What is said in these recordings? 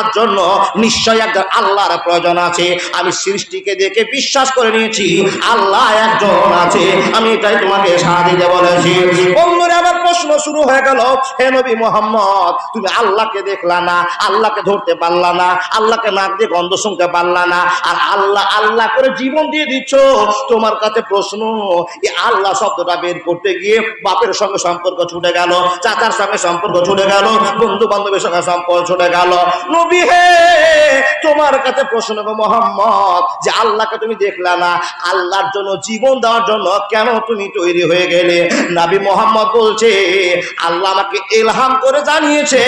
আমার জন্য নিশ্চয় একজন আল্লাহর প্রয়োজন আছে আমি সৃষ্টিকে দেখে বিশ্বাস করে নিয়েছি আল্লাহ একজন আছে আমি এটাই তোমাকে সারা বলেছি বন্ধুরা আবার প্রশ্ন শুরু হয়ে গেল হে নবী মোহাম্মদ তুমি আল্লাহকে দেখলা না আল্লাহকে ধরতে পারলা না আল্লাহকে নাক দিয়ে গন্ধ শুনতে পারলা না আর আল্লাহ আল্লাহ করে জীবন দিয়ে দিচ্ছ তোমার কাছে প্রশ্ন এই আল্লাহ শব্দটা বের করতে গিয়ে বাপের সঙ্গে সম্পর্ক ছুটে গেল চাচার সঙ্গে সম্পর্ক ছুটে গেল বন্ধু বান্ধবের সঙ্গে সম্পর্ক ছুটে গেল নবী হে তোমার কাছে প্রশ্ন মোহাম্মদ যে আল্লাহকে তুমি দেখলা না আল্লাহর জন্য জীবন দেওয়ার জন্য কেন তুমি তৈরি হয়ে গেলে নাবি মোহাম্মদ বলছে আল্লাহ আমাকে এলহাম করে জানিয়েছে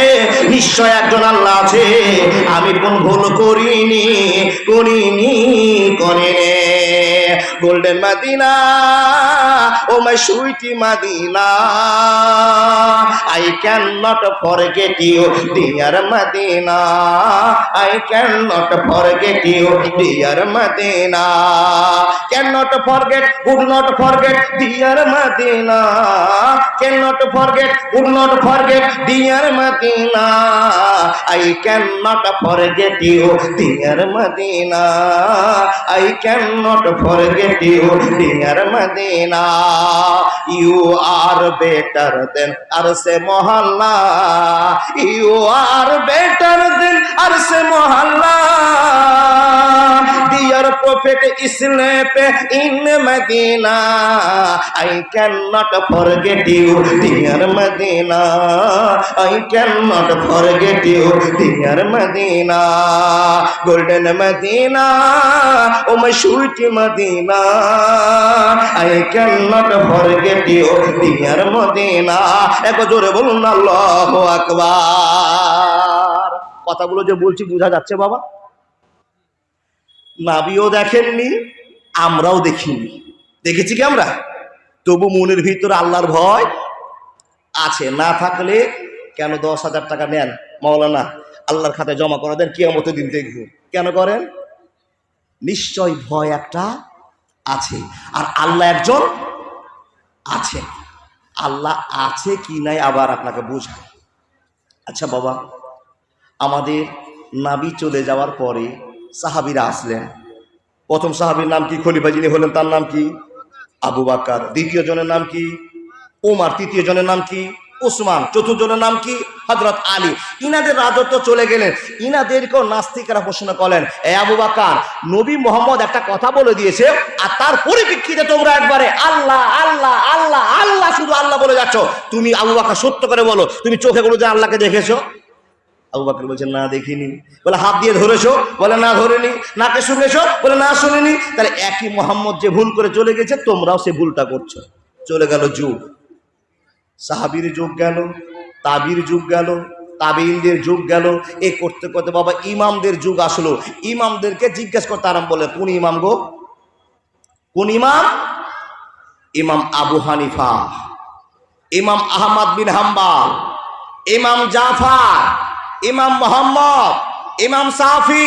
নিশ্চয় একজন আল্লাহ আছে আমি কোন ভুল করিনি করিনি করিনি golden Madina Oh, my sweetie Madina, I cannot forget you, dear Madina. I cannot forget you, dear Madina. Cannot forget, would not forget, dear Madina. Cannot forget, would not forget, dear Madina. I cannot forget you, dear Madina. I cannot forget you, dear Madina. You are better than আর সে মহল্লা you are better than আর সে মহল্লা dear prophet sleep in Medina. I cannot forget you, dear Medina. I cannot forget you, dear Medina. Golden Medina, oh my sweet Medina. I cannot কথাগুলো যে বলছি বোঝা যাচ্ছে বাবা নাবিও দেখেননি আমরাও দেখিনি দেখেছি কি আমরা তবু মনের ভিতরে আল্লাহর ভয় আছে না থাকলে কেন দশ হাজার টাকা নেন মাওলানা আল্লাহর খাতে জমা করা দেন আমত দিন দেখব কেন করেন নিশ্চয় ভয় একটা আছে আর আল্লাহ একজন আছে আল্লাহ আছে কি নাই আবার আপনাকে বোঝায় আচ্ছা বাবা আমাদের নাবি চলে যাওয়ার পরে সাহাবিরা আসলেন প্রথম সাহাবির নাম কি খলিফা যিনি হলেন তার নাম কি আবু বাকার দ্বিতীয় জনের নাম কি ওমার তৃতীয় জনের নাম কি উসমান চতুর্জনের নাম কি হজরত আলী ইনাদের রাজত্ব চলে গেলেন ইনাদেরকেও নাস্তিকেরা প্রশ্ন করেন এ আবু বাকার নবী মোহাম্মদ একটা কথা বলে দিয়েছে আর তার পরিপ্রেক্ষিতে তোমরা একবারে আল্লাহ আল্লাহ আল্লাহ আল্লাহ শুধু আল্লাহ বলে যাচ্ছ তুমি আবু বাকার সত্য করে বলো তুমি চোখে গুলো যে আল্লাহকে দেখেছো আবু বাকর বলছে না দেখিনি বলে হাত দিয়ে ধরেছো বলে না ধরেনি নাকে শুনেছো বলে না শুনিনি তাহলে একই মোহাম্মদ যে ভুল করে চলে গেছে তোমরাও সে ভুলটা করছো চলে গেল যুগ সাহাবির যুগ গেল তাবির যুগ গেল তাবিলদের যুগ গেল এ করতে করতে বাবা ইমামদের যুগ আসলো ইমামদেরকে জিজ্ঞেস করতে আরাম বলে কোন ইমাম গো কোন ইমাম ইমাম আবু হানিফা ইমাম আহমদ বিন হাম্বাল ইমাম জাফার ইমাম মোহাম্মদ ইমাম সাফি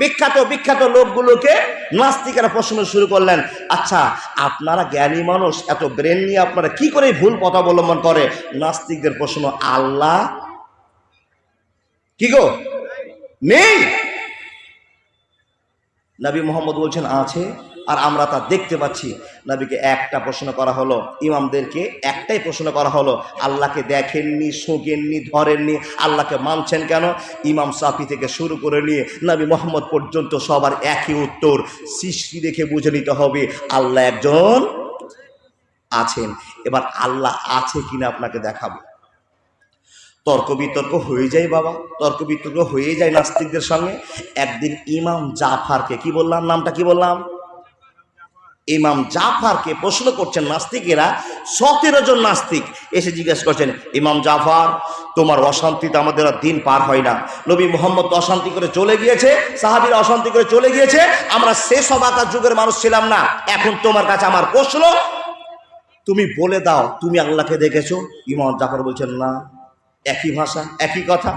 বিখ্যাত বিখ্যাত লোকগুলোকে নাস্তিকেরা প্রশ্ন শুরু করলেন আচ্ছা আপনারা জ্ঞানী মানুষ এত ব্রেন নিয়ে আপনারা কি করে ভুল পথ অবলম্বন করে নাস্তিকদের প্রশ্ন আল্লাহ কি গো নেই নবী মোহাম্মদ বলছেন আছে আর আমরা তা দেখতে পাচ্ছি নবীকে একটা প্রশ্ন করা হলো ইমামদেরকে একটাই প্রশ্ন করা হলো আল্লাহকে দেখেননি শোকেননি ধরেননি আল্লাহকে মানছেন কেন ইমাম সাফি থেকে শুরু করে নিয়ে নবী মোহাম্মদ পর্যন্ত সবার একই উত্তর সৃষ্টি দেখে বুঝে নিতে হবে আল্লাহ একজন আছেন এবার আল্লাহ আছে কিনা আপনাকে দেখাবো তর্ক বিতর্ক হয়ে যায় বাবা তর্ক বিতর্ক হয়ে যায় নাস্তিকদের সঙ্গে একদিন ইমাম জাফারকে কি বললাম নামটা কি বললাম ইমাম জাফারকে প্রশ্ন করছেন নাস্তিকেরা সতেরো জন নাস্তিক এসে জিজ্ঞেস করছেন ইমাম জাফার তোমার অশান্তিতে আমাদের আর দিন পার হয় না নবী মোহাম্মদ অশান্তি করে চলে গিয়েছে সাহাবির অশান্তি করে চলে গিয়েছে আমরা সে সবাকার যুগের মানুষ ছিলাম না এখন তোমার কাছে আমার প্রশ্ন তুমি বলে দাও তুমি আল্লাহকে দেখেছো ইমাম জাফার বলছেন না একই ভাষা একই কথা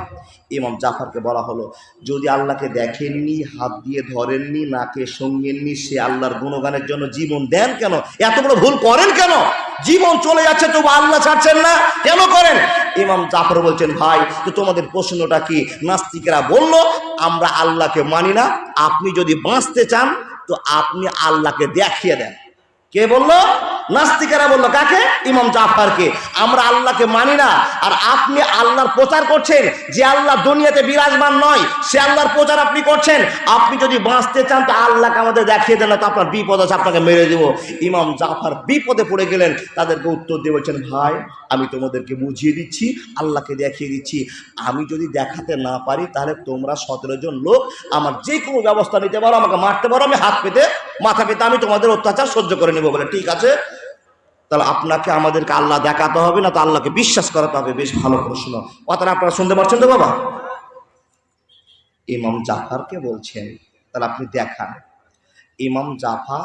ইমাম জাফরকে বলা হলো যদি আল্লাহকে দেখেননি হাত দিয়ে ধরেননি নাকে সঙ্গেননি সে আল্লাহর গুণগানের জন্য জীবন দেন কেন এত বড় ভুল করেন কেন জীবন চলে যাচ্ছে তবু আল্লাহ ছাড়ছেন না কেন করেন ইমাম জাফর বলছেন ভাই তো তোমাদের প্রশ্নটা কি নাস্তিকেরা বলল আমরা আল্লাহকে মানি না আপনি যদি বাঁচতে চান তো আপনি আল্লাহকে দেখিয়ে দেন কে বললো নাস্তিকেরা বললো কাকে ইমাম জাফারকে আমরা আল্লাহকে মানি না আর আপনি আল্লাহর প্রচার করছেন যে আল্লাহ দুনিয়াতে বিরাজমান নয় সে আল্লাহর প্রচার আপনি করছেন আপনি যদি বাঁচতে চান তো আল্লাহকে আমাদের দেখিয়ে দেন তো আপনার বিপদ আছে আপনাকে মেরে দেব ইমাম জাফার বিপদে পড়ে গেলেন তাদেরকে উত্তর দিয়ে বলছেন ভাই আমি তোমাদেরকে বুঝিয়ে দিচ্ছি আল্লাহকে দেখিয়ে দিচ্ছি আমি যদি দেখাতে না পারি তাহলে তোমরা সতেরো জন লোক আমার যে কোনো ব্যবস্থা নিতে পারো আমাকে মারতে পারো আমি হাত পেতে মাথা পেতে আমি তোমাদের অত্যাচার সহ্য করে নেবো বলে ঠিক আছে তাহলে আপনাকে আমাদেরকে আল্লাহ দেখাতে হবে না তো আল্লাহকে বিশ্বাস করাতে হবে বেশ ভালো প্রশ্ন অতটা আপনারা শুনতে পারছেন তো বাবা ইমাম জাফারকে বলছেন তাহলে আপনি দেখান ইমাম জাফা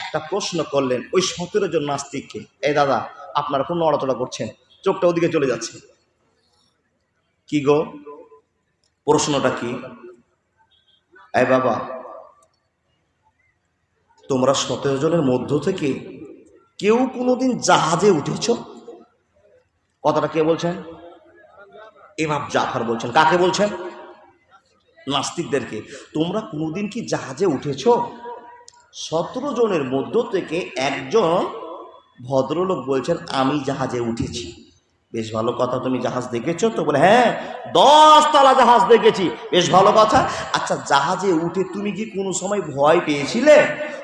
একটা প্রশ্ন করলেন ওই সতেরো জন নাস্তিককে এই দাদা আপনারা খুব নড়াচড়া করছেন চোখটা ওদিকে চলে যাচ্ছে কি গো প্রশ্নটা কি এই বাবা তোমরা সতেরো জনের মধ্য থেকে কেউ কোনোদিন জাহাজে উঠেছ কথাটা কে বলছেন এমাম জাফার বলছেন কাকে বলছেন নাস্তিকদেরকে তোমরা কোনোদিন কি জাহাজে উঠেছ সতেরো জনের মধ্য থেকে একজন ভদ্রলোক বলছেন আমি জাহাজে উঠেছি বেশ ভালো কথা তুমি জাহাজ দেখেছ তো বলে হ্যাঁ দশতলা জাহাজ দেখেছি বেশ ভালো কথা আচ্ছা জাহাজে উঠে তুমি কি কোনো সময় ভয় পেয়েছিলে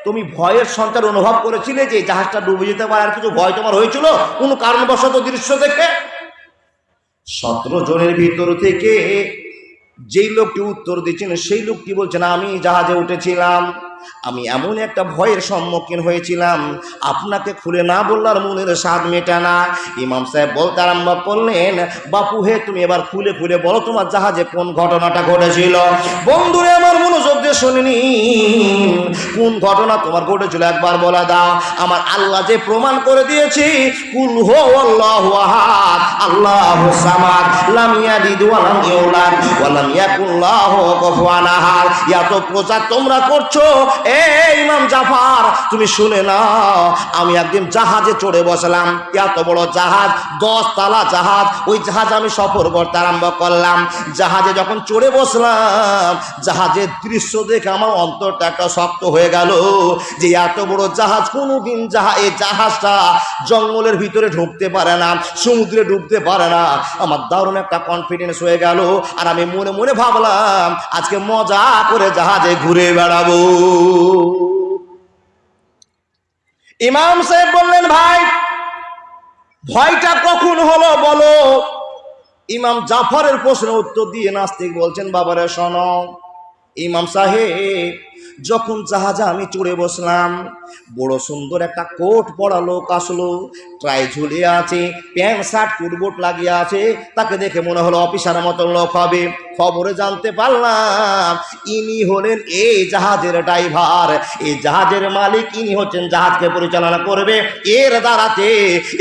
তুমি ভয়ের সঞ্চার অনুভব করেছিলে যে জাহাজটা ডুবে যেতে পারে আর কিছু ভয় তোমার হয়েছিল কোনো কারণবশত দৃশ্য দেখে সতেরো জনের ভিতর থেকে যেই লোকটি উত্তর দিচ্ছেন সেই লোকটি বলছেন আমি জাহাজে উঠেছিলাম আমি এমন একটা ভয়ের সম্মুখীন হয়েছিলাম আপনাকে খুলে না বললার মনের স্বাদ মেটানা ইমাম সাহেব বলতে আরম্ভ করলেন বাপু হে তুমি এবার খুলে খুলে বলো তোমার জাহাজে কোন ঘটনাটা ঘটেছিল বন্ধুরে আমার মনোযোগ দিয়ে শুনিনি কোন ঘটনা তোমার ঘটেছিল একবার বলা দাও আমার আল্লাহ যে প্রমাণ করে দিয়েছি কুল হো আল্লাহ আল্লাহ সামাদ লাম ইয়ালিদ ওয়া লাম ইউলাদ ওয়া লাম ইয়াকুল্লাহু কুফুয়ান প্রচার তোমরা করছো এ ইমাম জাফার তুমি শুনে আমি একদিন জাহাজে চড়ে বসলাম এত বড় জাহাজ দশ তালা জাহাজ ওই জাহাজ আমি সফর করতে আরম্ভ করলাম জাহাজে যখন চড়ে বসলাম জাহাজের দৃশ্য দেখে আমার অন্তরটা একটা শক্ত হয়ে গেল যে এত বড় জাহাজ কোনোদিন জাহাজ এই জাহাজটা জঙ্গলের ভিতরে ঢুকতে পারে না সমুদ্রে ডুবতে পারে না আমার দারুণ একটা কনফিডেন্স হয়ে গেল আর আমি মনে মনে ভাবলাম আজকে মজা করে জাহাজে ঘুরে বেড়াবো ইমাম সাহেব বললেন ভাই ভয়টা কখন হলো বলো ইমাম জাফরের প্রশ্ন উত্তর দিয়ে নাস্তিক বলছেন বাবারে শোনো ইমাম সাহেব যখন জাহাজা আমি চড়ে বসলাম বড় সুন্দর একটা কোট পড়া লোক আসলো ট্রাই ঝুলে আছে প্যান্ট শার্ট কুটবুট লাগিয়ে আছে তাকে দেখে মনে হলো অফিসার মতন লোক হবে খবরে জানতে পারলাম ইনি হলেন এই জাহাজের ড্রাইভার এই জাহাজের মালিক ইনি হচ্ছেন জাহাজকে পরিচালনা করবে এর দ্বারাতে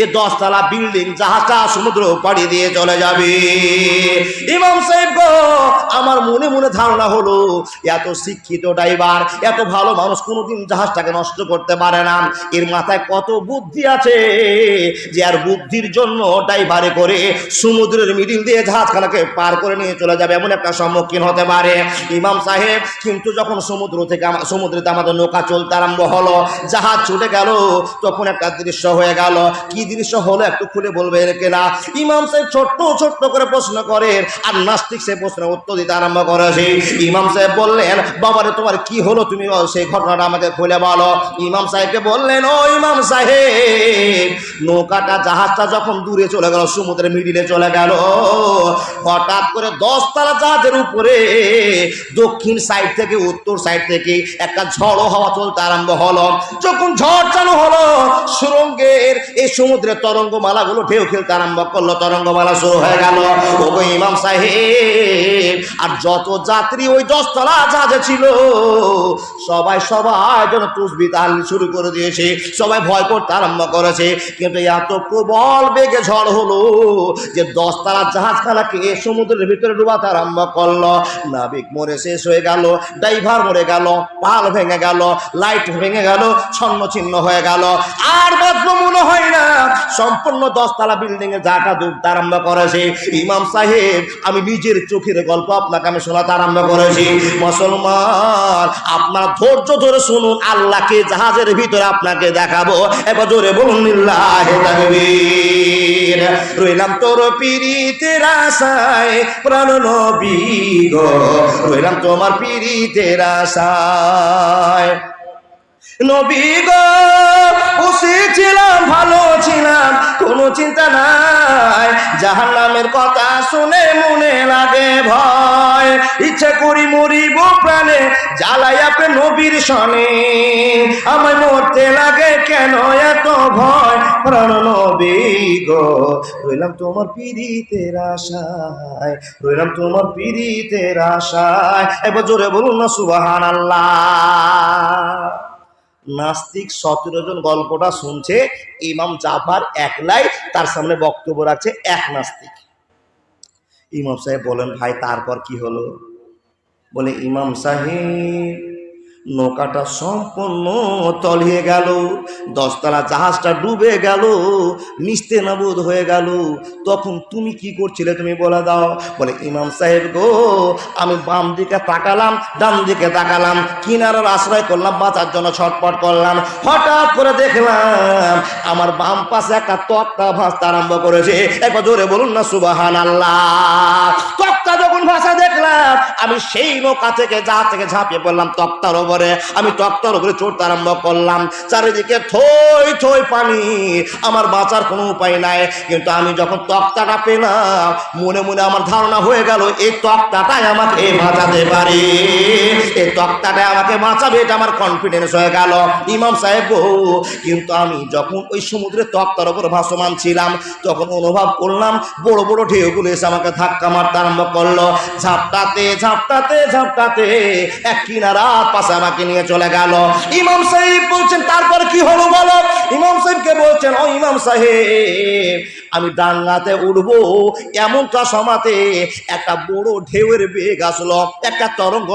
এ দশতলা বিল্ডিং জাহাজটা সমুদ্র পাড়ি দিয়ে চলে যাবে ইমাম সাহেব গো আমার মনে মনে ধারণা হলো এত শিক্ষিত ড্রাইভার এত ভালো মানুষ কোনোদিন জাহাজটাকে নষ্ট করতে পারে না এর মাথায় কত বুদ্ধি আছে যে আর বুদ্ধির জন্য ড্রাইভারে করে সমুদ্রের মিডিল দিয়ে জাহাজখানাকে পার করে নিয়ে চলে যাবে এমন একটা সম্মুখীন হতে পারে ইমাম সাহেব কিন্তু যখন সমুদ্র থেকে সমুদ্রেতে আমাদের নৌকা চলতে আরম্ভ হলো জাহাজ ছুটে গেল তখন একটা দৃশ্য হয়ে গেল কি দৃশ্য হলো একটু খুলে বলবে না ইমাম সাহেব ছোট্ট ছোট্ট করে প্রশ্ন করে আর নাস্তিক সে প্রশ্নের উত্তর দিতে আরম্ভ করেছে ইমাম সাহেব বললেন বাবারে তোমার কি হলো তুমি সেই ঘটনাটা আমাকে খুলে বলো ইমাম সাহেবকে বললেন ও ইমাম সাহেব নৌকাটা জাহাজটা যখন দূরে চলে গেল সমুদ্রের মিডিলে চলে গেল হঠাৎ করে দশতলা জাহাজের উপরে দক্ষিণ সাইড থেকে উত্তর সাইড থেকে একটা ঝড়ো হওয়া চলতে আরম্ভ হলো যখন ঝড় চালু হলো সুরঙ্গের এই সমুদ্রের তরঙ্গমালাগুলো ঢেউ খেলতে আরম্ভ করলো তরঙ্গমালা শুরু হয়ে গেল ও ইমাম সাহেব আর যত যাত্রী ওই দশতলা জাহাজে ছিল সবাই সবাই যেন তুসবি তাহলে শুরু করে দিয়েছে সবাই ভয় করতে আরম্ভ করেছে কিন্তু এত প্রবল বেগে ঝড় হলো যে দশ তারা জাহাজ জাহাজখানাকে সমুদ্রের ভিতরে ডুবাতে আরম্ভ করলো নাবিক মরে শেষ হয়ে গেল ড্রাইভার মরে গেল পাল ভেঙে গেল লাইট ভেঙে গেল ছন্ন ছিন্ন হয়ে গেল আর বাঁচব মনে হয় না সম্পূর্ণ দশতলা বিল্ডিং এ যাটা ডুবতে আরম্ভ করেছে ইমাম সাহেব আমি নিজের চোখের গল্প আপনাকে আমি শোনাতে আরম্ভ করেছি মুসলমান আপনার ধৈর্য ধরে শুনুন আল্লাহকে যাহা জাহাজের ভিতরে আপনাকে দেখাবো এবার জোরে বলুন রইলাম তোর পিড়িতে রাসায় প্রাণ নবী গো রইলাম তোমার পিড়িতে রাসায় নবী গো খুশি ছিলাম ভালো ছিলাম কোনো চিন্তা না জাহান নামের কথা শুনে মনে লাগে ভয় ইচ্ছে করি মরিব প্রাণে জ্বালাই আপে নবীর সনে আমায় মরতে লাগে কেন এত ভয় প্রাণ নবী গো রইলাম তোমার পিড়িতে রাশায় রইলাম তোমার পিড়িতে আশায় একবার জোরে বলুন না সুবাহান আল্লাহ নাস্তিক সতেরো জন গল্পটা শুনছে ইমাম জাফার একলাই তার সামনে বক্তব্য রাখছে এক নাস্তিক ইমাম সাহেব বলেন ভাই তারপর কি হলো বলে ইমাম সাহেব নৌকাটা সম্পূর্ণ তলিয়ে গেল দশতলা জাহাজটা ডুবে গেল নিস্তে নবোধ হয়ে গেল তখন তুমি কি করছিলে তুমি বলে দাও বলে ইমাম সাহেব গো আমি বাম দিকে তাকালাম ডান দিকে তাকালাম কিনারার আশ্রয় করলাম বাঁচার জন্য ছটপট করলাম হঠাৎ করে দেখলাম আমার বাম পাশে একটা তক্তা ভাঁজতে আরম্ভ করেছে একবার জোরে বলুন না সুবাহান আল্লাহ নৌকা যখন ভাষা দেখলাম আমি সেই নৌকা থেকে যা থেকে ঝাঁপিয়ে পড়লাম তক্তার ওপরে আমি তক্তার ওপরে চড়তে আরম্ভ করলাম চারিদিকে থই থই পানি আমার বাঁচার কোনো উপায় নাই কিন্তু আমি যখন তক্তাটা পেলাম মনে মনে আমার ধারণা হয়ে গেল এই তক্তাটাই আমাকে বাঁচাতে পারে এই তক্তাটাই আমাকে বাঁচাবে এটা আমার কনফিডেন্স হয়ে গেল ইমাম সাহেব বহু কিন্তু আমি যখন ওই সমুদ্রে তক্তার ওপর ভাসমান ছিলাম তখন অনুভব করলাম বড় বড় ঢেউগুলো এসে আমাকে ধাক্কা মারতে আরম্ভ করলাম বললো ঝাপটাতে ঝাপটাতে ঝাপটাতে এক কিনারা পাশাপাশি নিয়ে চলে গেল ইমাম সাহেব বলছেন তারপর কি হলো বলো ইমাম সাহেবকে বলছেন ও ইমাম সাহেব আমি ডাঙ্গাতে উঠবো এমন সমাতে একটা বড় ঢেউয়ের বেগ আসলো একটা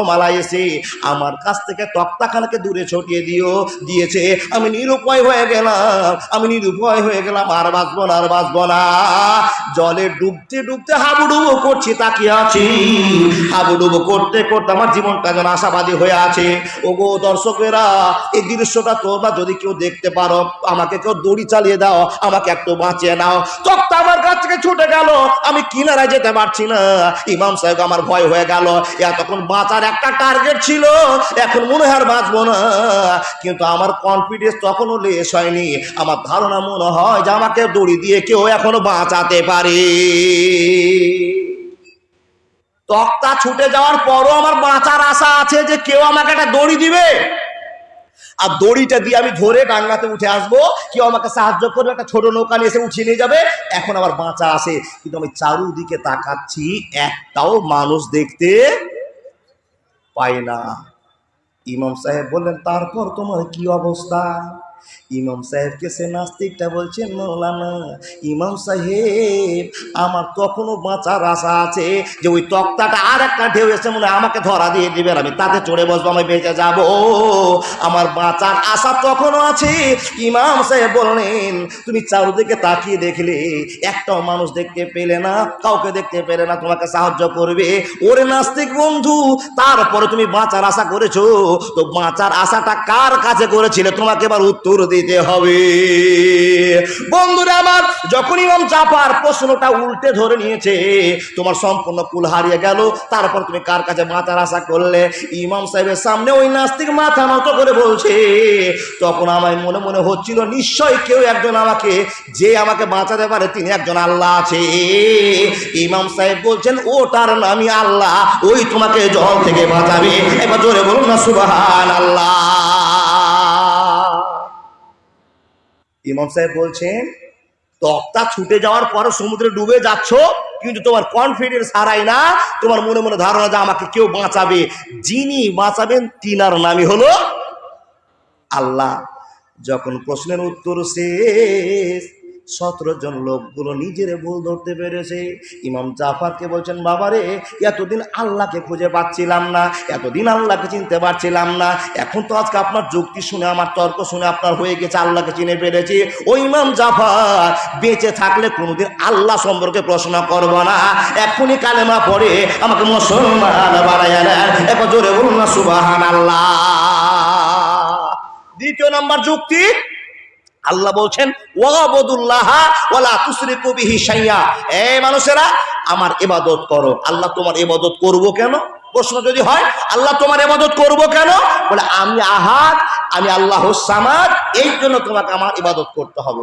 মালা এসে আমার কাছ থেকে তক্তাখানাকে দূরে ছড়িয়ে দিও দিয়েছে আমি নিরুপায় হয়ে গেলাম আমি নিরুপায় হয়ে গেলাম আর বাঁচবো না আর বাঁচবো না জলে ডুবতে ডুবতে হাবুডুবু করছি তাকিয়ে আছি হাবুডুবু করতে করতে আমার জীবনটা যেন আশাবাদী হয়ে আছে ও গো দর্শকেরা এই দৃশ্যটা তোমরা যদি কেউ দেখতে পারো আমাকে কেউ দড়ি চালিয়ে দাও আমাকে একটু বাঁচিয়ে নাও তক্তা আমার কাছ থেকে ছুটে গেল আমি কিনারা যেতে পারছি না ইমাম সাহেব আমার ভয় হয়ে গেল এতক্ষণ বাঁচার একটা টার্গেট ছিল এখন মনে হয় আর বাঁচবো না কিন্তু আমার কনফিডেন্স তখনও লেস হয়নি আমার ধারণা মনে হয় যে আমাকে দড়ি দিয়ে কেউ এখনো বাঁচাতে পারে তক্তা ছুটে যাওয়ার পরও আমার বাঁচার আশা আছে যে কেউ আমাকে একটা দড়ি দিবে আর দড়িটা দিয়ে আমি ধরে ডাঙ্গাতে উঠে আসবো কেউ আমাকে সাহায্য করবে একটা ছোট নৌকা নিয়ে এসে উঠিয়ে নিয়ে যাবে এখন আমার বাঁচা আসে কিন্তু আমি চারুদিকে তাকাচ্ছি একটাও মানুষ দেখতে পাই না ইমাম সাহেব বললেন তারপর তোমার কি অবস্থা ইমাম সাহেবকে সে নাস্তিকটা বলছে মৌলানা ইমাম সাহেব আমার তখনও বাঁচার আশা আছে যে ওই তক্তাটা আর একটা ঢেউ এসে মনে আমাকে ধরা দিয়ে দেবেন আমি তাতে চড়ে বসবো আমি বেঁচে যাব আমার বাঁচার আশা তখনও আছে ইমাম সাহেব বললেন তুমি চারদিকে তাকিয়ে দেখলে একটাও মানুষ দেখতে পেলে না কাউকে দেখতে পেলে না তোমাকে সাহায্য করবে ওরে নাস্তিক বন্ধু তারপরে তুমি বাঁচার আশা করেছো তো বাঁচার আশাটা কার কাছে করেছিলে তোমাকে এবার উত্তর দিয়ে দিতে হবে বন্ধুরা আমার যখন ইমাম জাফার প্রশ্নটা উল্টে ধরে নিয়েছে তোমার সম্পূর্ণ কুল হারিয়ে গেল তারপর তুমি কার কাছে মাথার আশা করলে ইমাম সাহেবের সামনে ওই নাস্তিক মাথা নত করে বলছে তখন আমার মনে মনে হচ্ছিল নিশ্চয় কেউ একজন আমাকে যে আমাকে বাঁচাতে পারে তিনি একজন আল্লাহ আছে ইমাম সাহেব বলছেন ও তার নামি আল্লাহ ওই তোমাকে জল থেকে বাঁচাবে এবার জোরে বলুন না সুবাহান আল্লাহ ইমাম সাহেব বলছেন তক্তা ছুটে যাওয়ার পরে সমুদ্রে ডুবে যাচ্ছ কিন্তু তোমার কনফিডেন্স হারাই না তোমার মনে মনে ধারণা যে আমাকে কেউ বাঁচাবে যিনি বাঁচাবেন তিনার নামই হলো আল্লাহ যখন প্রশ্নের উত্তর শেষ সতেরো জন লোকগুলো নিজের ভুল ধরতে পেরেছে ইমাম জাফারকে বলছেন বাবারে এতদিন আল্লাহকে খুঁজে পাচ্ছিলাম না এতদিন আল্লাহকে চিনতে পারছিলাম না এখন তো আজকে আপনার যুক্তি শুনে আমার তর্ক শুনে আপনার হয়ে গেছে আল্লাহকে চিনে পেরেছি ও ইমাম জাফার বেঁচে থাকলে কোনোদিন আল্লাহ সম্পর্কে প্রশ্ন করব না এখনই কালেমা পড়ে আমাকে মুসলমান বানায় এত জোরে বলুন না সুবাহান আল্লাহ দ্বিতীয় নাম্বার যুক্তি আল্লাহ বলছেন এ মানুষেরা আমার এবাদত করো আল্লাহ তোমার ইবাদত করব কেন প্রশ্ন যদি হয় আল্লাহ তোমার ইবাদত করব কেন বলে আমি আহাত আমি আল্লাহ সামাদ এই জন্য তোমাকে আমার ইবাদত করতে হবে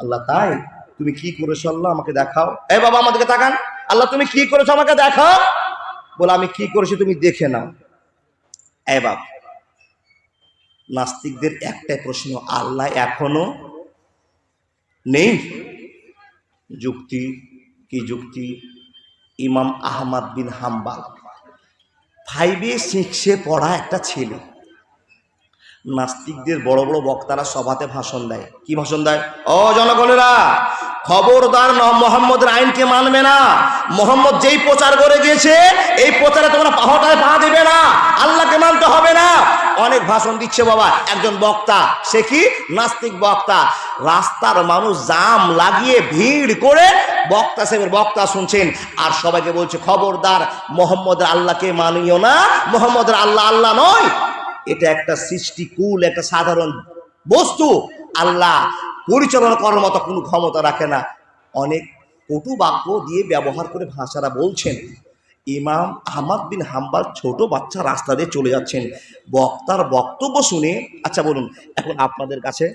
আল্লাহ তাই তুমি কি করেছো আল্লাহ আমাকে দেখাও এ বাবা আমাদেরকে তাকান আল্লাহ তুমি কি করেছো আমাকে দেখাও বলে আমি কি করেছি তুমি দেখে নাও এ বাবা নাস্তিকদের একটাই প্রশ্ন আল্লাহ এখনো নেই যুক্তি কি যুক্তি ইমাম আহমদ বিন হাম্বাল ফাইভে সিক্সে পড়া একটা ছেলে নাস্তিকদের বড় বড় বক্তারা সভাতে ভাষণ দেয় কি ভাষণ দেয় ও জনগণেরা খবরদার মোহাম্মদের আইনকে মানবে না মোহাম্মদ যেই প্রচার করে গিয়েছে এই প্রচারে তোমরা পাহাটায় পা দেবে না আল্লাহকে মানতে হবে না অনেক ভাষণ দিচ্ছে বাবা একজন বক্তা সে কি নাস্তিক বক্তা রাস্তার মানুষ জাম লাগিয়ে ভিড় করে বক্তা সে বক্তা শুনছেন আর সবাইকে বলছে খবরদার মোহাম্মদের আল্লাহকে মানিও না মোহাম্মদের আল্লাহ আল্লাহ নয় এটা একটা সৃষ্টিকুল একটা সাধারণ বস্তু আল্লাহ পরিচালনা করার মতো কোনো ক্ষমতা রাখে না অনেক কটু বাক্য দিয়ে ব্যবহার করে ভাষারা বলছেন ইমাম আহমদ বিন হাম্বার ছোট বাচ্চা রাস্তা দিয়ে চলে যাচ্ছেন বক্তার বক্তব্য শুনে আচ্ছা বলুন এখন আপনাদের কাছে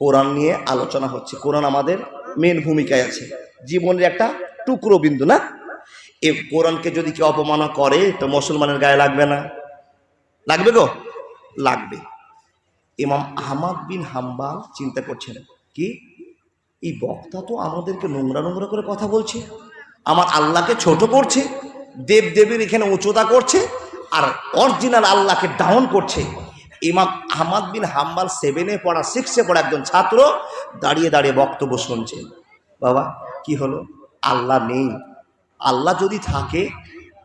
কোরআন নিয়ে আলোচনা হচ্ছে কোরআন আমাদের মেন ভূমিকায় আছে জীবনের একটা টুকরো বিন্দু না এ কোরআনকে যদি কেউ অপমান করে তো মুসলমানের গায়ে লাগবে না লাগবে গো লাগবে ইমাম আহমাদ বিন হাম্বাল চিন্তা করছেন কি এই বক্তা তো আমাদেরকে নোংরা নোংরা করে কথা বলছে আমার আল্লাহকে ছোট করছে দেব দেবীর এখানে উচ্চতা করছে আর অরিজিনাল আল্লাহকে ডাউন করছে ইমাম আহমাদ বিন হাম্বাল সেভেনে পড়া সিক্সে পড়া একজন ছাত্র দাঁড়িয়ে দাঁড়িয়ে বক্তব্য শুনছে বাবা কি হলো আল্লাহ নেই আল্লাহ যদি থাকে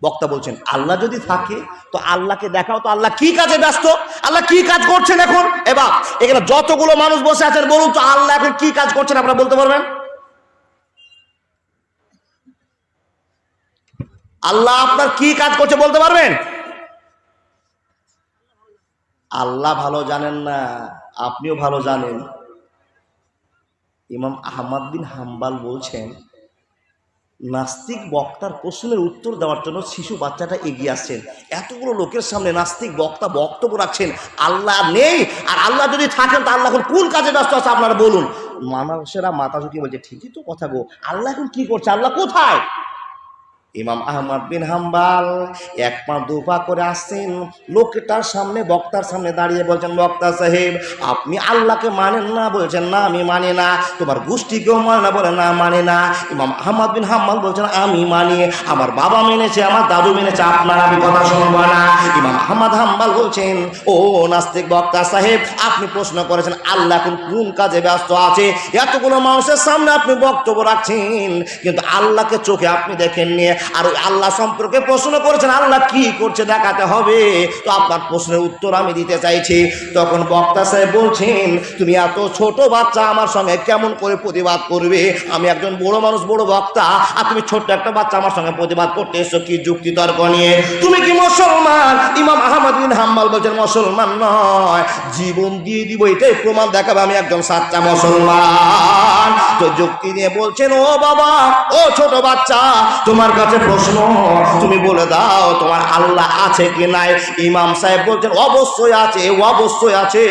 বক্তা বলছেন আল্লাহ যদি থাকে তো আল্লাহকে দেখাও তো আল্লাহ কি কাজে ব্যস্ত আল্লাহ কি কাজ করছেন এখন এবার এখানে যতগুলো মানুষ বসে আছেন বলুন তো আল্লাহ এখন কি কাজ করছেন আপনারা বলতে পারবেন আল্লাহ আপনার কি কাজ করছে বলতে পারবেন আল্লাহ ভালো জানেন না আপনিও ভালো জানেন ইমাম আহমদ বিন হাম্বাল বলছেন নাস্তিক বক্তার প্রশ্নের উত্তর দেওয়ার জন্য শিশু বাচ্চাটা এগিয়ে আসছেন এতগুলো লোকের সামনে নাস্তিক বক্তা বক্তব্য রাখছেন আল্লাহ নেই আর আল্লাহ যদি থাকেন তা আল্লাহ এখন কোন কাজে ব্যস্ত আছে আপনারা বলুন মানুষেরা মাথা ঝুঁকি বলছে ঠিকই তো কথা গো আল্লাহ এখন কি করছে আল্লাহ কোথায় ইমাম আহমদ বিন হাম্বাল এক পা দু পা করে আসছেন লোকটার সামনে বক্তার সামনে দাঁড়িয়ে বলছেন বক্তা সাহেব আপনি আল্লাহকে মানেন না বলছেন না আমি মানি না তোমার গোষ্ঠীকেও মানে না বলে না মানে না ইমাম আহমদ বিন হাম্বাল বলছেন আমি মানি আমার বাবা মেনেছে আমার দাদু মেনেছে আপনার আমি কথা শুনবো না ইমাম আহমদ হাম্বাল বলছেন ও নাস্তিক বক্তা সাহেব আপনি প্রশ্ন করেছেন আল্লাহ এখন কোন কাজে ব্যস্ত আছে এতগুলো মানুষের সামনে আপনি বক্তব্য রাখছেন কিন্তু আল্লাহকে চোখে আপনি দেখেননি আর আল্লাহ সম্পর্কে প্রশ্ন করেছেন আল্লাহ কি করছে দেখাতে হবে তো আপনার প্রশ্নের উত্তর আমি দিতে চাইছি তখন বক্তা সাহেব বলছেন তুমি এত ছোট বাচ্চা আমার সঙ্গে কেমন করে প্রতিবাদ করবে আমি একজন বড় মানুষ বড় বক্তা আর তুমি ছোট্ট একটা বাচ্চা আমার সঙ্গে প্রতিবাদ করতে এসো কি যুক্তি তর্ক নিয়ে তুমি কি মুসলমান ইমাম আহমদ বিন হাম্মাল বলছেন মুসলমান নয় জীবন দিয়ে দিব এটাই প্রমাণ দেখাবে আমি একজন সাচ্চা মুসলমান তো যুক্তি নিয়ে বলছেন ও বাবা ও ছোট বাচ্চা তোমার কাছে যে প্রশ্ন তুমি বলে দাও তোমার আল্লাহ আছে কি নাই ইমাম সাহেব বলছেন অবশ্যই আছে অবশ্যই আছে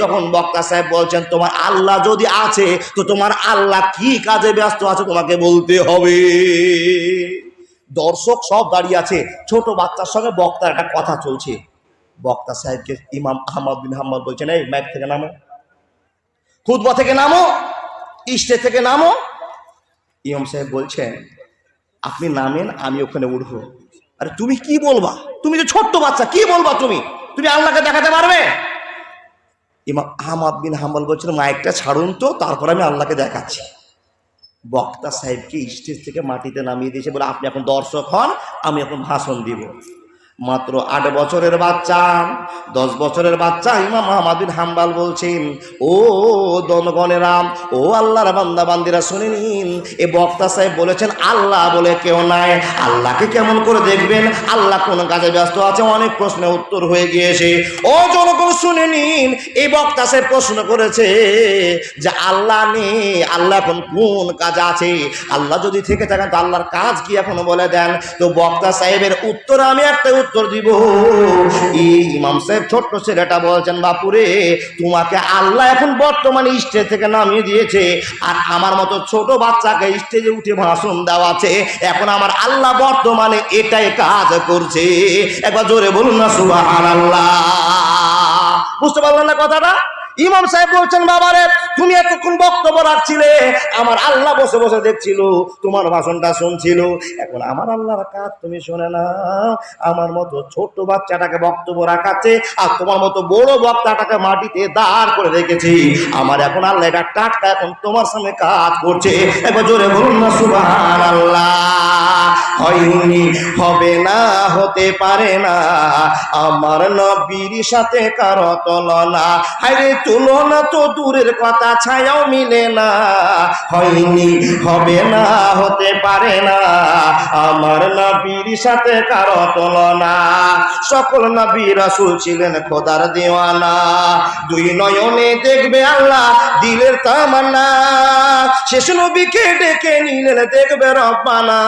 তখন বক্তা সাহেব বলছেন তোমার আল্লাহ যদি আছে তো তোমার আল্লাহ কি কাজে ব্যস্ত আছে তোমাকে বলতে হবে দর্শক সব দাঁড়িয়ে আছে ছোট বাচ্চার সঙ্গে বক্তার একটা কথা চলছে বক্তা সাহেবকে ইমাম আহমদ বিন হাম্মদ বলছেন এই ম্যাক থেকে নামো খুদবা থেকে নামো ইস্টে থেকে নামো ইমাম সাহেব বলছেন আপনি নামেন আমি ওখানে উঠবো আরে তুমি কি বলবা তুমি যে ছোট্ট বাচ্চা কি বলবা তুমি তুমি আল্লাহকে দেখাতে পারবে ইমাম আহমদ বিন হাম্বাল বলছিল মাইকটা ছাড়ুন তো তারপর আমি আল্লাহকে দেখাচ্ছি বক্তা সাহেবকে স্টেজ থেকে মাটিতে নামিয়ে দিয়েছে বলে আপনি এখন দর্শক হন আমি এখন ভাষণ দিব মাত্র আট বছরের বাচ্চা দশ বছরের বাচ্চা ইমাম মাহমাদিন হাম্বাল বলছেন ও দনগণেরাম ও আল্লাহর বান্দা শুনে নিন এ বক্তা সাহেব বলেছেন আল্লাহ বলে কেউ নাই আল্লাহকে কেমন করে দেখবেন আল্লাহ কোন কাজে ব্যস্ত আছে অনেক প্রশ্নের উত্তর হয়ে গিয়েছে ও জনগণ শুনে নিন এই বক্তা সাহেব প্রশ্ন করেছে যে আল্লাহ নেই আল্লাহ এখন কোন কাজ আছে আল্লাহ যদি থেকে থাকেন তো আল্লাহর কাজ কি এখনো বলে দেন তো বক্তা সাহেবের উত্তর আমি একটা উত্তর দিব ইমাম সাহেব ছোট্ট ছেলেটা বলছেন বাপুরে তোমাকে আল্লাহ এখন বর্তমানে স্টেজ থেকে নামিয়ে দিয়েছে আর আমার মতো ছোট বাচ্চাকে স্টেজে উঠে ভাষণ দেওয়া আছে এখন আমার আল্লাহ বর্তমানে এটাই কাজ করছে একবার জোরে বলুন না সুবাহ আল্লাহ বুঝতে পারলাম না কথাটা ইমাম সাহেব বলছেন বাবারে তুমি এতক্ষণ বক্তব্য রাখছিলে আমার আল্লাহ বসে বসে দেখছিল তোমার ভাষণটা শুনছিল এখন আমার আল্লাহর কাজ তুমি শোনে না আমার মতো ছোট বাচ্চাটাকে বক্তব্য রাখাচ্ছে আর তোমার মতো বড় বক্তাটাকে মাটিতে দাঁড় করে রেখেছি আমার এখন আল্লাহ এটা টাটকা এখন তোমার সামনে কাজ করছে এবার জোরে বলুন না সুবাহ আল্লাহ হয়নি হবে না হতে পারে না আমার নবীর সাথে কারো তুলনা হাইরে তুলনা তো দূরের কথা ছায়াও মিলে না হয়নি হবে না হতে পারে না আমার নবীর সাথে কারো তুলনা সকল নবী রাসূল ছিলেন খোদার দেওয়ানা দুই নয়নে দেখবে আল্লাহ দিলের তামান্না শেষ নবীকে ডেকে নিলেন দেখবে রব্বানা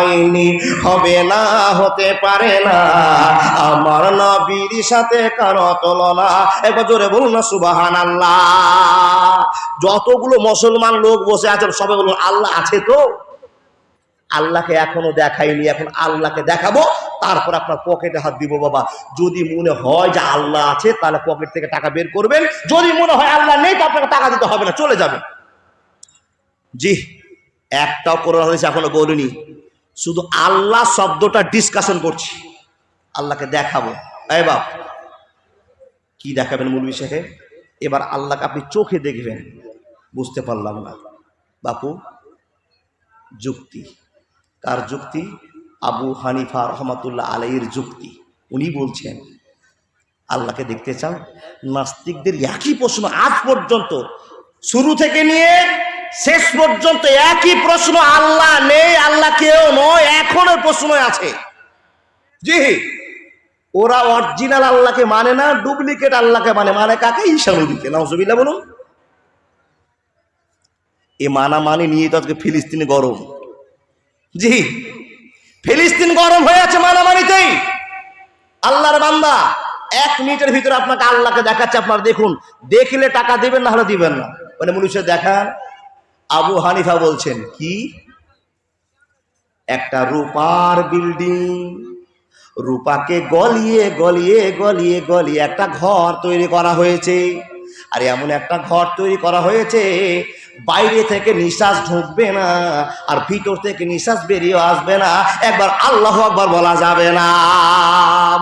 হয়নি হবে না হতে পারে না আমার নবীর সাথে কারো তুলনা একবার জোরে বলুন না সুবাহান আল্লাহ যতগুলো মুসলমান লোক বসে আছেন সবাই বলুন আল্লাহ আছে তো আল্লাহকে এখনো দেখাইনি এখন আল্লাহকে দেখাবো তারপর আপনার পকেটে হাত দিব বাবা যদি মনে হয় যে আল্লাহ আছে তাহলে পকেট থেকে টাকা বের করবেন যদি মনে হয় আল্লাহ নেই তো আপনাকে টাকা দিতে হবে না চলে যাবে জি একটাও করোনা হয়েছে এখনো বলিনি শুধু আল্লাহ শব্দটা ডিসকাশন করছি আল্লাহকে দেখাবো এ বাপ কি দেখাবেন মুলবি সাহেব এবার আল্লাহকে আপনি চোখে দেখবেন বুঝতে পারলাম না বাপু যুক্তি কার যুক্তি আবু হানিফা রহমতুল্লাহ আলাইয়ের যুক্তি উনি বলছেন আল্লাহকে দেখতে চাও নাস্তিকদের একই প্রশ্ন আজ পর্যন্ত শুরু থেকে নিয়ে শেষ পর্যন্ত একই প্রশ্ন আল্লাহ নেই আল্লাহ কেউ নয় এখনো প্রশ্ন আছে জি ওরা অরিজিনাল আল্লাহকে মানে না ডুপ্লিকেট আল্লাহকে মানে মানে কাকে না নজবিল্লা বলুন এ মানামানি নিয়ে তো আজকে ফিলিস্তিনে গরম জি ফিলিস্তিন গরম হয়ে আছে মানামানিতেই আল্লাহর বান্দা এক মিনিটের ভিতরে আপনাকে আল্লাহকে দেখাচ্ছে আপনার দেখুন দেখলে টাকা দিবেন না হলে দিবেন না মানে মনুষ্য দেখা আবু হানিফা বলছেন কি একটা রূপার বিল্ডিং রূপাকে গলিয়ে গলিয়ে গলিয়ে গলিয়ে একটা ঘর তৈরি করা হয়েছে আর এমন একটা ঘর তৈরি করা হয়েছে বাইরে থেকে নিঃশ্বাস ঢুকবে না আর ভিতর থেকে নিঃশ্বাস বেরিয়ে আসবে না একবার আল্লাহ আকবার বলা যাবে না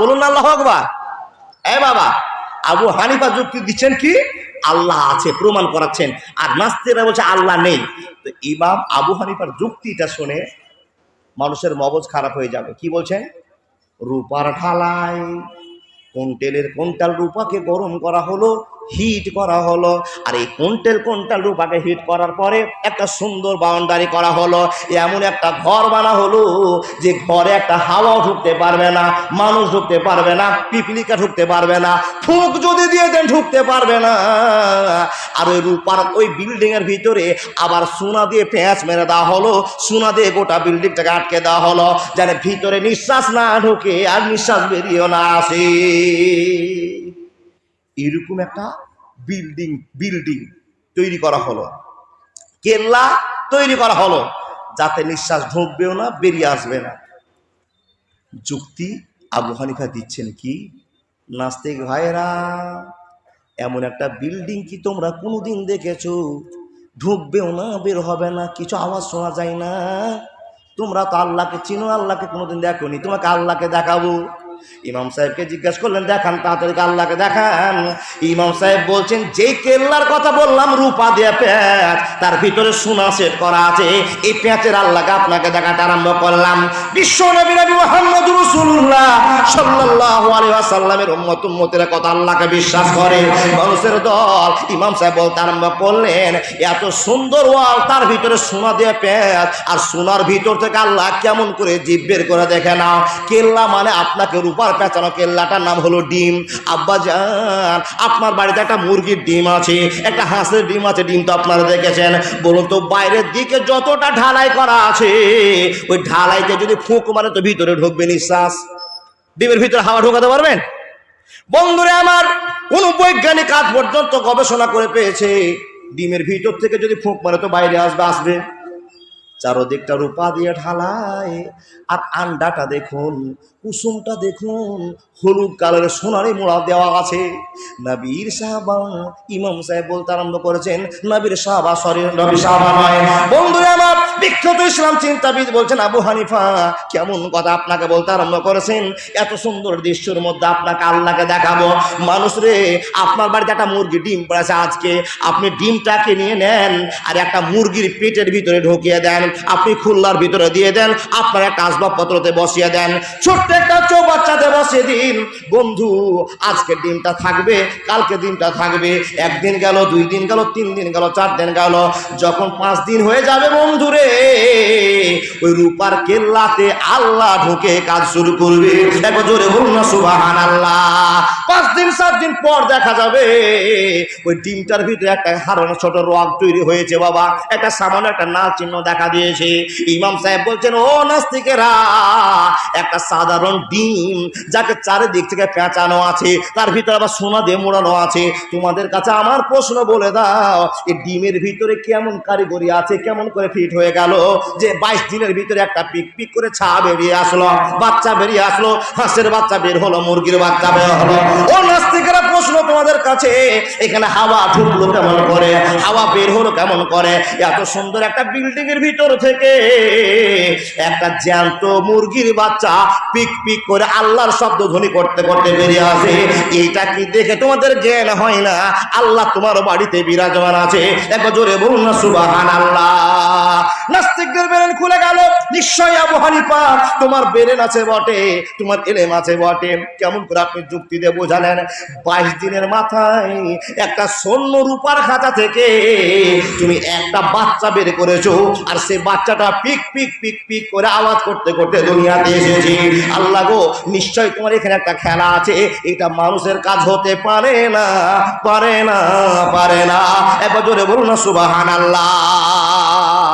বলুন আল্লাহ আকবার এ বাবা আবু হানিফা যুক্তি দিচ্ছেন কি আল্লাহ আছে প্রমাণ করাচ্ছেন আর নাস্তিকরা বলছে আল্লাহ নেই তো ইমাম আবু হানিফার যুক্তিটা শুনে মানুষের মগজ খারাপ হয়ে যাবে কি বলছেন রূপার ঢালাই কোন তেলের কোন তাল রূপাকে গরম করা হলো হিট করা হলো আর এই কুইন্টাল কুন্টাল রূপাকে হিট করার পরে একটা সুন্দর বাউন্ডারি করা হলো এমন একটা ঘর বানা হলো যে ঘরে একটা হাওয়াও ঢুকতে পারবে না মানুষ ঢুকতে পারবে না পিপলিকা ঢুকতে পারবে না ফুক যদি দিয়ে দেন ঢুকতে পারবে না আর ওই রূপার ওই বিল্ডিংয়ের ভিতরে আবার সোনা দিয়ে প্যাঁচ মেরে দেওয়া হলো সোনা দিয়ে গোটা বিল্ডিংটাকে আটকে দেওয়া হলো যেন ভিতরে নিঃশ্বাস না ঢুকে আর নিঃশ্বাস বেরিয়েও না আসে এরকম একটা বিল্ডিং বিল্ডিং তৈরি করা হলো কেল্লা তৈরি করা হলো যাতে নিঃশ্বাস ঢুকবেও না বেরিয়ে আসবে না যুক্তি আবু হানিফা দিচ্ছেন কি নাস্তিক ভাইরা এমন একটা বিল্ডিং কি তোমরা কোনোদিন দেখেছো ঢুকবেও না বের হবে না কিছু আওয়াজ শোনা যায় না তোমরা তো আল্লাহকে চিনো আল্লাহকে কোনোদিন দেখো নি তোমাকে আল্লাহকে দেখাবো ইমাম সাহেবকে জিজ্ঞাসা করলেন দেখান তাড়াতাড়ি আল্লাহকে দেখান ইমাম সাহেব বলছেন যে কেল্লার কথা বললাম রূপা দিয়ে প্যাঁচ তার ভিতরে সোনা সেট করা আছে এই প্যাঁচের আল্লাহকে আপনাকে দেখাতে আরম্ভ করলাম বিশ্ব নবী নবী মোহাম্মদ রসুল্লাহ সাল্লাহ আলী আসাল্লামের উম্মত উম্মতের কথা আল্লাহকে বিশ্বাস করে মানুষের দল ইমাম সাহেব বলতে আরম্ভ করলেন এত সুন্দর ওয়াল তার ভিতরে সোনা দিয়ে প্যাঁচ আর সোনার ভিতর থেকে আল্লাহ কেমন করে জীব বের করে দেখে নাও কেল্লা মানে আপনাকে রূপার পেঁচানো কেল্লাটার নাম হলো ডিম আব্বা যান আপনার বাড়িতে একটা মুরগির ডিম আছে একটা হাঁসের ডিম আছে ডিম তো আপনারা দেখেছেন বলুন তো বাইরের দিকে যতটা ঢালাই করা আছে ওই ঢালাইতে যদি ফুঁক মানে তো ভিতরে ঢুকবে নিঃশ্বাস ডিমের ভিতরে হাওয়া ঢোকাতে পারবেন বন্ধুরে আমার কোন বৈজ্ঞানিক কাজ পর্যন্ত গবেষণা করে পেয়েছে ডিমের ভিতর থেকে যদি ফুঁক মারে তো বাইরে আসবে আসবে চারোদিকটা রূপা দিয়ে ঢালায় আর আন্ডাটা দেখুন কুসুমটা দেখুন হলুদ কালারের সোনারে মোড়া দেওয়া আছে নবীর সাহাবা ইমাম সাহেব বলতে আরম্ভ করেছেন নবীর সাহাবা সরি নবী সাহাবা নয় বন্ধুরা আমার বিখ্যাত ইসলাম চিন্তাবিদ বলছেন আবু হানিফা কেমন কথা আপনাকে বলতে আরম্ভ করেছেন এত সুন্দর দৃশ্যের মধ্যে আপনাকে আল্লাহকে দেখাবো মানুষ রে আপনার বাড়িতে একটা মুরগি ডিম পড়েছে আজকে আপনি ডিমটাকে নিয়ে নেন আর একটা মুরগির পেটের ভিতরে ঢুকিয়ে দেন আপনি খুলনার ভিতরে দিয়ে দেন আপনার একটা আসবাবপত্রতে বসিয়ে দেন ছোট্ট একটা চৌবাচ্চাতে বসিয়ে দিই দিন বন্ধু আজকে দিনটা থাকবে কালকে দিনটা থাকবে একদিন গেল দুই দিন গেল তিন দিন গেল চার দিন গেল যখন পাঁচ দিন হয়ে যাবে বন্ধুরে ওই রূপার কেল্লাতে আল্লাহ ঢুকে কাজ শুরু করবে দেখো জোরে বলুন না সুবাহান আল্লাহ পাঁচ দিন সাত দিন পর দেখা যাবে ওই ডিমটার ভিতরে একটা হারানো ছোট রক তৈরি হয়েছে বাবা একটা সামান্য একটা নাল চিহ্ন দেখা দিয়েছে ইমাম সাহেব বলছেন ও নাস্তিকেরা একটা সাধারণ ডিম যাকে চার চারিদিক থেকে পেঁচানো আছে তার ভিতরে আবার সোনা দিয়ে মোড়ানো আছে তোমাদের কাছে আমার প্রশ্ন বলে দাও এই ডিমের ভিতরে কেমন কারিগরি আছে কেমন করে ফিট হয়ে গেল যে বাইশ দিনের ভিতরে একটা পিক পিক করে ছা বেরিয়ে আসলো বাচ্চা বেরিয়ে আসলো হাঁসের বাচ্চা বের হলো মুরগির বাচ্চা বের হলো ও আছে এখানে হাওয়া ঢুকলো কেমন করে হাওয়া বের হলো কেমন করে এত সুন্দর একটা বিল্ডিং এর ভিতর থেকে একটা জ্যান্ত মুরগির বাচ্চা পিক পিক করে আল্লাহর শব্দ ধ্বনি করতে করতে বেরিয়ে আসে এইটা কি দেখে তোমাদের জ্ঞান হয় না আল্লাহ তোমার বাড়িতে বিরাজমান আছে এক জোরে বলুন না সুবাহান আল্লাহ নাস্তিকদের বেরেন খুলে গেল নিশ্চয় আবু হানিফা তোমার বেরেন আছে বটে তোমার এলেম আছে বটে কেমন করে আপনি যুক্তি দিয়ে বোঝালেন বাইশ দিনের মাথা নাই একটা স্বর্ণ রূপার খাতা থেকে তুমি একটা বাচ্চা বের করেছো আর সে বাচ্চাটা পিক পিক পিক পিক করে আওয়াজ করতে করতে দুনিয়াতে এসেছি আল্লাহ গো নিশ্চয় তোমার এখানে একটা খেলা আছে এটা মানুষের কাজ হতে পারে না পারে না পারে না এবার জোরে বলুন না সুবাহান আল্লাহ